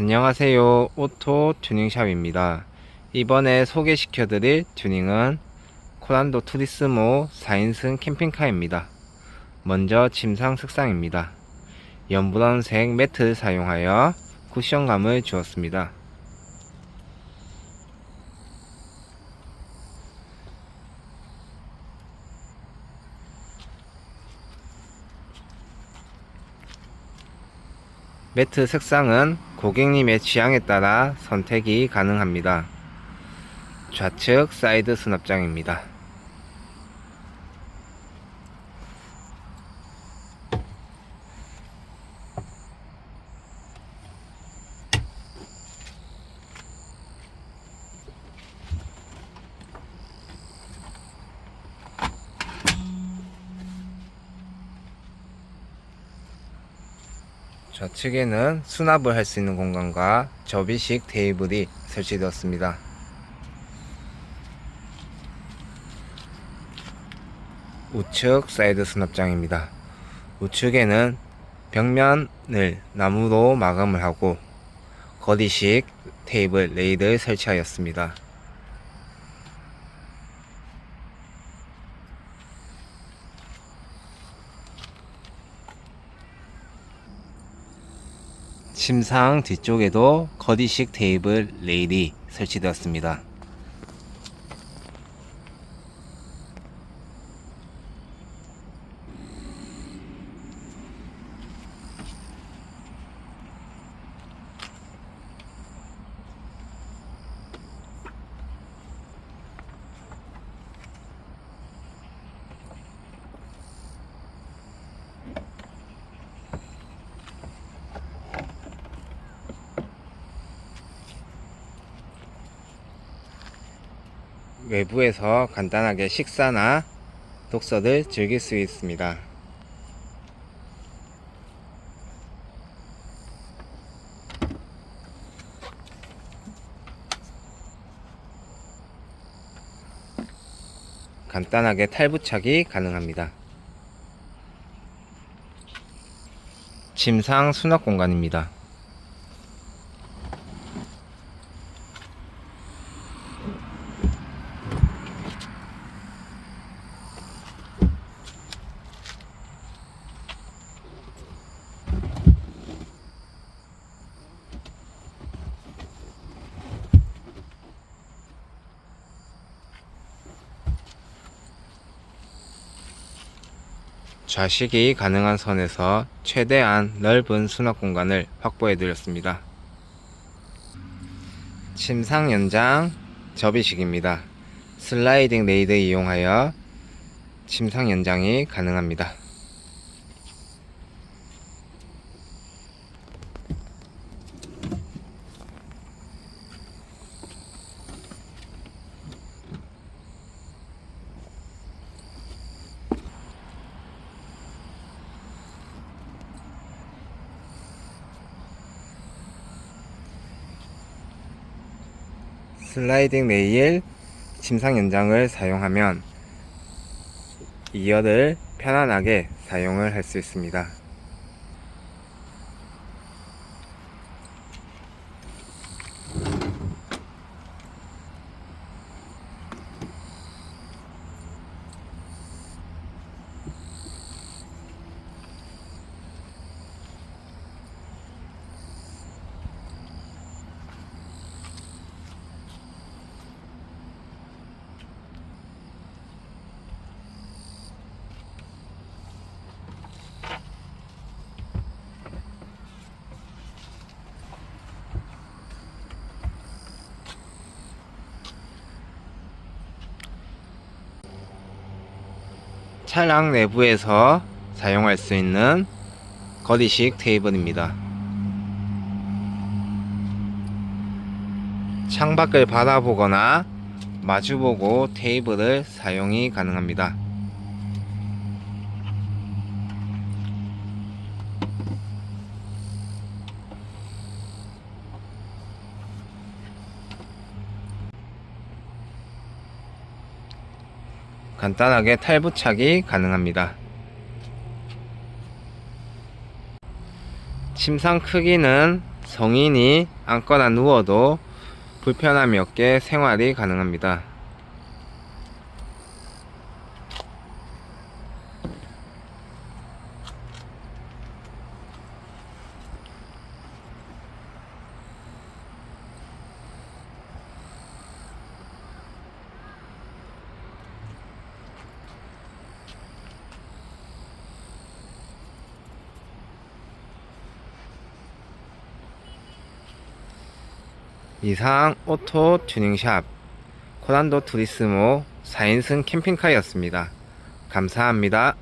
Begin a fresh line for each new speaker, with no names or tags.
안녕하세요. 오토 튜닝샵입니다. 이번에 소개시켜 드릴 튜닝은 코란도 투리스모 4인승 캠핑카입니다. 먼저 침상 색상입니다. 연브라운색 매트를 사용하여 쿠션감을 주었습니다. 매트 색상은 고객님의 취향에 따라 선택이 가능합니다. 좌측 사이드 수납장입니다. 좌측에는 수납을 할 수 있는 공간과 접이식 테이블이 설치되었습니다. 우측 사이드 수납장입니다. 우측에는 벽면을 나무로 마감을 하고 거리식 테이블 레일을 설치하였습니다. 침상 뒤쪽에도 거리식 테이블 레일이 설치되었습니다. 외부에서 간단하게 식사나 독서를 즐길 수 있습니다. 간단하게 탈부착이 가능합니다. 침상 수납 공간입니다. 좌식이 가능한 선에서 최대한 넓은 수납 공간을 확보해 드렸습니다. 침상 연장 접이식입니다. 슬라이딩 레이드 이용하여 침상 연장이 가능합니다. 슬라이딩 레일 침상 연장을 사용하면 2열을 편안하게 사용을 할 수 있습니다. 차량 내부에서 사용할 수 있는 거리식 테이블입니다. 창밖을 바라보거나 마주보고 테이블을 사용이 가능합니다. 간단하게 탈부착이 가능합니다. 침상 크기는 성인이 앉거나 누워도 불편함이 없게 생활이 가능합니다. 이상 오토 튜닝샵 코란도 투리스모 4인승 캠핑카였습니다. 감사합니다.